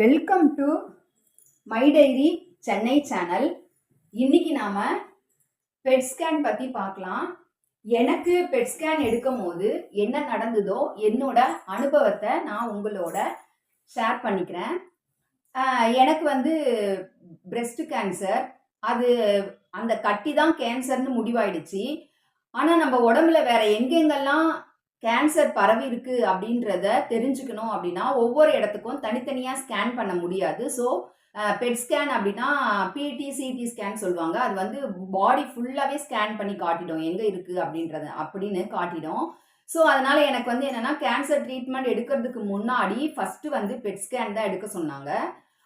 Welcome to my diary Chennai channel இன்னைக்கு நாம bed scan பத்தி பார்க்கலாம். எனக்கு பெட் ஸ்கேன் எடுக்கும் போது என்ன நடந்ததோ என்னோட அனுபவத்தை நான் உங்களோட ஷேர் பண்ணிக்கிறேன். எனக்கு வந்து பிரெஸ்ட் கேன்சர் அது அந்த கட்டி தான் கேன்சர்னு முடிவாயிடுச்சு. ஆனால் நம்ம உடம்புல வேற எங்கெங்கெல்லாம் கேன்சர் பரவி இருக்கு அப்படின்றத தெரிஞ்சுக்கணும் அப்படின்னா ஒவ்வொரு இடத்துக்கும் தனித்தனியாக ஸ்கேன் பண்ண முடியாது. ஸோ பெட் ஸ்கேன் அப்படின்னா பிடி சிடி ஸ்கேன் சொல்லுவாங்க. அது வந்து பாடி ஃபுல்லாகவே ஸ்கேன் பண்ணி காட்டிடும். எங்கே இருக்குது அப்படின்றத அப்படின்னு காட்டிடும். ஸோ அதனால் எனக்கு வந்து என்னென்னா கேன்சர் ட்ரீட்மெண்ட் எடுக்கிறதுக்கு முன்னாடி ஃபஸ்ட்டு வந்து பெட் ஸ்கேன் தான் எடுக்க சொன்னாங்க.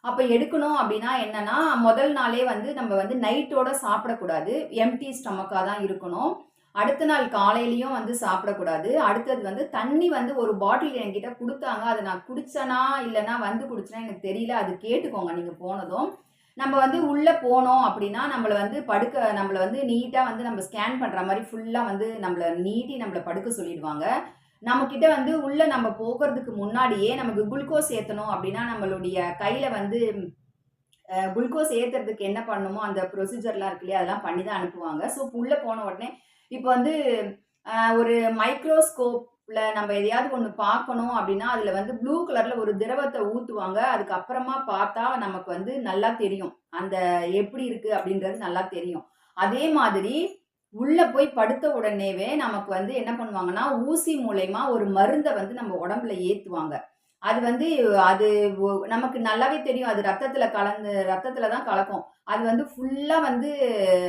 அப்போ எடுக்கணும் அப்படின்னா என்னென்னா முதல் நாளே வந்து நம்ம வந்து நைட்டோட சாப்பிடக்கூடாது. எம்டி ஸ்டமக்காக தான் இருக்கணும். அடுத்த நாள் காலையிலையும் வந்து சாப்பிடக்கூடாது. அடுத்தது வந்து தண்ணி வந்து ஒரு பாட்டில் என்கிட்ட கொடுத்தாங்க. அதை நான் குடித்தனா இல்லைனா வந்து குடிச்சனா எனக்கு தெரியல. அது கேட்டுக்கோங்க நீங்கள் போனதும். நம்ம வந்து உள்ளே போனோம் அப்படின்னா நம்மளை வந்து படுக்க நம்மளை வந்து நீட்டாக வந்து நம்ம ஸ்கேன் பண்ணுற மாதிரி ஃபுல்லாக வந்து நம்மளை நீட்டி நம்மளை படுக்க சொல்லிடுவாங்க. நம்மக்கிட்ட வந்து உள்ளே நம்ம போகிறதுக்கு முன்னாடியே நமக்கு குளுக்கோஸ் ஏற்றணும் அப்படின்னா நம்மளுடைய கையில் வந்து குளுக்கோஸ் ஏற்றுறதுக்கு என்ன பண்ணணுமோ அந்த ப்ரொசீஜர்லாம் இருக்கு இல்லையா அதெல்லாம் பண்ணி தான் அனுப்புவாங்க. ஸோ உள்ளே போன உடனே இப்போ வந்து ஒரு மைக்ரோஸ்கோப்பில் நம்ம எதையாவது ஒன்று பார்க்கணும் அப்படின்னா அதில் வந்து ப்ளூ கலரில் ஒரு திரவத்தை ஊற்றுவாங்க அதுக்கப்புறமா பார்த்தா நமக்கு வந்து நல்லா தெரியும். அந்த எப்படி இருக்குது அப்படின்றது நல்லா தெரியும். அதே மாதிரி உள்ளே போய் படுத்த உடனேவே நமக்கு வந்து என்ன பண்ணுவாங்கன்னா ஊசி மூலயமா ஒரு மருந்தை வந்து நம்ம உடம்புல ஏற்றுவாங்க அது வந்து அது ஒ- நமக்கு நல்லாவே தெரியும். அது ரத்தத்தில் கலந்து ரத்தத்தில் தான் கலக்கும். அது வந்து ஃபுல்லாக வந்து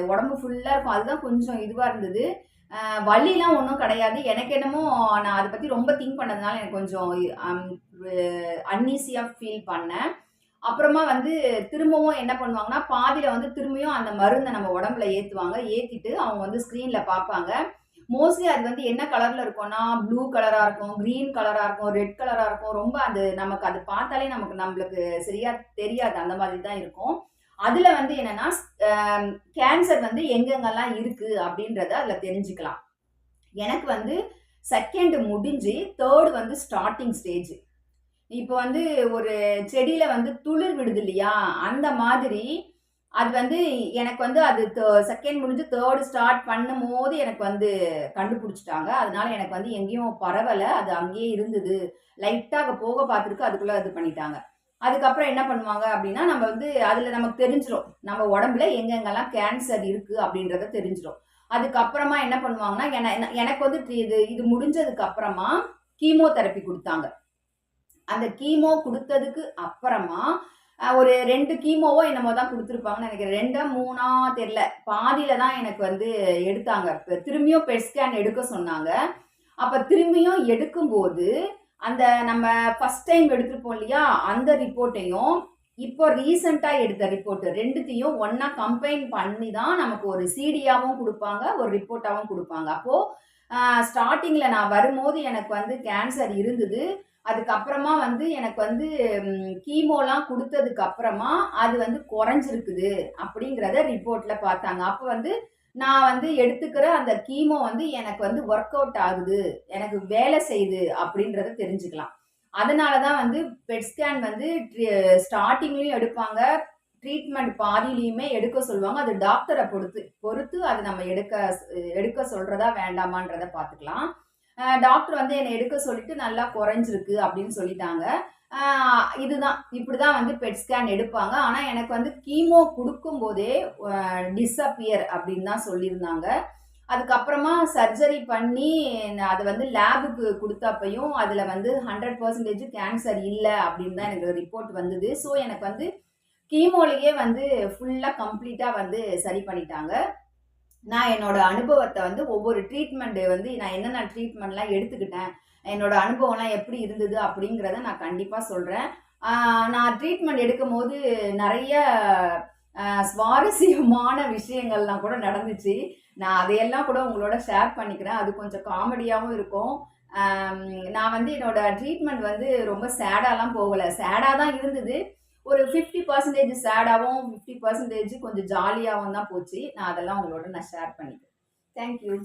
உடம்பு ஃபுல்லாக இருக்கும். அதுதான் கொஞ்சம் இதுவாக இருந்தது. வலிலாம் ஒன்றும் கிடையாது. எனக்கு என்னமோ நான் அதை பற்றி ரொம்ப திங்க் பண்ணதுனால எனக்கு கொஞ்சம் அன்னீசியா ஃபீல் பண்ணேன். அப்புறமா வந்து திரும்பவும் என்ன பண்ணுவாங்கன்னா பாதியில் வந்து திரும்பியும் அந்த மருந்தை நம்ம உடம்புல ஏற்றுவாங்க ஏற்றிட்டு அவங்க வந்து ஸ்க்ரீனில் பார்ப்பாங்க. மோஸ்ட்லி அது வந்து என்ன கலர்ல இருக்கும்னா ப்ளூ கலரா இருக்கும் கிரீன் கலரா இருக்கும் ரெட் கலரா இருக்கும். ரொம்ப அது நமக்கு அது பார்த்தாலே நமக்கு நம்மளுக்கு சரியா தெரியாது. அந்த மாதிரி தான் இருக்கும். அதுல வந்து என்னன்னா கேன்சர் வந்து எங்கெங்கெல்லாம் இருக்கு அப்படின்றத அதுல தெரிஞ்சுக்கலாம். எனக்கு வந்து செகண்ட் முடிஞ்சு தேர்ட் வந்து ஸ்டார்டிங் ஸ்டேஜ் இப்போ வந்து ஒரு செடியில வந்து துளிர் விடுது இல்லையா? அந்த மாதிரி அது வந்து எனக்கு வந்து அது செகண்ட் முடிஞ்சு தேர்டு ஸ்டார்ட் பண்ணும் போது எனக்கு வந்து கண்டுபிடிச்சிட்டாங்க. அதனால எனக்கு வந்து எங்கேயும் பரவலை. அது அங்கேயே இருந்தது. லைட்டாக போக பார்த்துருக்கு. அதுக்குள்ளே இது பண்ணிட்டாங்க. அதுக்கப்புறம் என்ன பண்ணுவாங்க அப்படின்னா நம்ம வந்து அதில் நமக்கு தெரிஞ்சிடும் நம்ம உடம்புல எங்கெங்கெல்லாம் கேன்சர் இருக்குது அப்படின்றத தெரிஞ்சிடும் அதுக்கப்புறமா என்ன பண்ணுவாங்கன்னா என- எனக்கு வந்து இது இது முடிஞ்சதுக்கு அப்புறமா கீமோதெரப்பி கொடுத்தாங்க. அந்த கீமோ கொடுத்ததுக்கு அப்புறமா ஒரு ரெண்டு கீமோவோ என்னமோ தான் கொடுத்துருப்பாங்கன்னு நினைக்கிறேன். ரெண்டா மூணா தெரில பாதியில் தான் எனக்கு வந்து எடுத்தாங்க. இப்போ திரும்பியும் பெட் ஸ்கேன் எடுக்க சொன்னாங்க. அப்போ திரும்பியும் எடுக்கும்போது அந்த நம்ம ஃபர்ஸ்ட் டைம் எடுத்துருப்போம் இல்லையா அந்த ரிப்போர்ட்டையும் இப்போ ரீசண்டாக எடுத்த ரிப்போர்ட்டு ரெண்டுத்தையும் ஒன்றா கம்பைன் பண்ணி தான் நமக்கு ஒரு சிடியாகவும் கொடுப்பாங்க ஒரு ரிப்போர்ட்டாகவும் கொடுப்பாங்க. அப்போது ஸ்டார்டிங்கில் நான் வரும்போது எனக்கு வந்து கேன்சர் இருந்தது. அதுக்கப்புறமா வந்து எனக்கு வந்து கீமோலாம் கொடுத்ததுக்கு அப்புறமா அது வந்து குறைஞ்சிருக்குது அப்படிங்கிறத ரிப்போர்ட்ல பார்த்தாங்க. அப்போ வந்து நான் வந்து எடுத்துக்கிற அந்த கீமோ வந்து எனக்கு வந்து ஒர்க் அவுட் ஆகுது எனக்கு வேலை செய்யுது அப்படின்றத தெரிஞ்சுக்கலாம். அதனால தான் வந்து பெட் ஸ்கேன் வந்து ஸ்டார்டிங்லேயும் எடுப்பாங்க ட்ரீட்மெண்ட் பாதியிலையுமே எடுக்க சொல்லுவாங்க. அது டாக்டரை பொறுத்து பொறுத்து அது நம்ம எடுக்க எடுக்க சொல்கிறதா வேண்டாமான்றதை பார்த்துக்கலாம். டாக்டர் வந்து என்னை எடுக்க சொல்லிட்டு நல்லா குறைஞ்சிருக்கு அப்படின்னு சொல்லிட்டாங்க. இதுதான். இப்படி தான் வந்து பெட் ஸ்கேன் எடுப்பாங்க. ஆனால் எனக்கு வந்து கீமோ கொடுக்கும் போதே டிஸப்பியர் அப்படின்னு தான் சொல்லியிருந்தாங்க. அதுக்கப்புறமா சர்ஜரி பண்ணி அது வந்து லேபுக்கு கொடுத்தப்பையும் அதில் வந்து ஹண்ட்ரட் பர்சன்டேஜ் கேன்சர் இல்லை அப்படின்னு தான் எனக்கு ரிப்போர்ட் வந்தது. ஸோ எனக்கு வந்து கீமோலேயே வந்து ஃபுல்லாக கம்ப்ளீட்டாக வந்து சரி பண்ணிட்டாங்க. நான் என்னோட அனுபவத்தை வந்து ஒவ்வொரு ட்ரீட்மெண்ட் வந்து நான் என்னென்ன ட்ரீட்மெண்ட்லாம் எடுத்துக்கிட்டேன் என்னோட அனுபவம்லாம் எப்படி இருந்தது அப்படிங்கிறத நான் கண்டிப்பாக சொல்கிறேன் நான் ட்ரீட்மெண்ட் எடுக்கும் போது நிறைய சுவாரஸ்யமான விஷயங்கள்லாம் கூட நடந்துச்சு. நான் அதையெல்லாம் கூட உங்களோட ஷேர் பண்ணிக்கிறேன். அது கொஞ்சம் காமெடியாகவும் இருக்கும். நான் வந்து என்னோட ட்ரீட்மெண்ட் வந்து ரொம்ப சேடாலாம் போகலை. சேடாக தான் இருந்தது. ஒரு ஃபிஃப்டி பர்சன்டேஜ் சேடாகவும் ஃபிஃப்டி பர்சன்டேஜ் கொஞ்சம் ஜாலியாகவும் தான் போச்சு. நான் அதெல்லாம் உங்களோட நான் ஷேர் பண்ணிக்கிறேன். தேங்க்யூ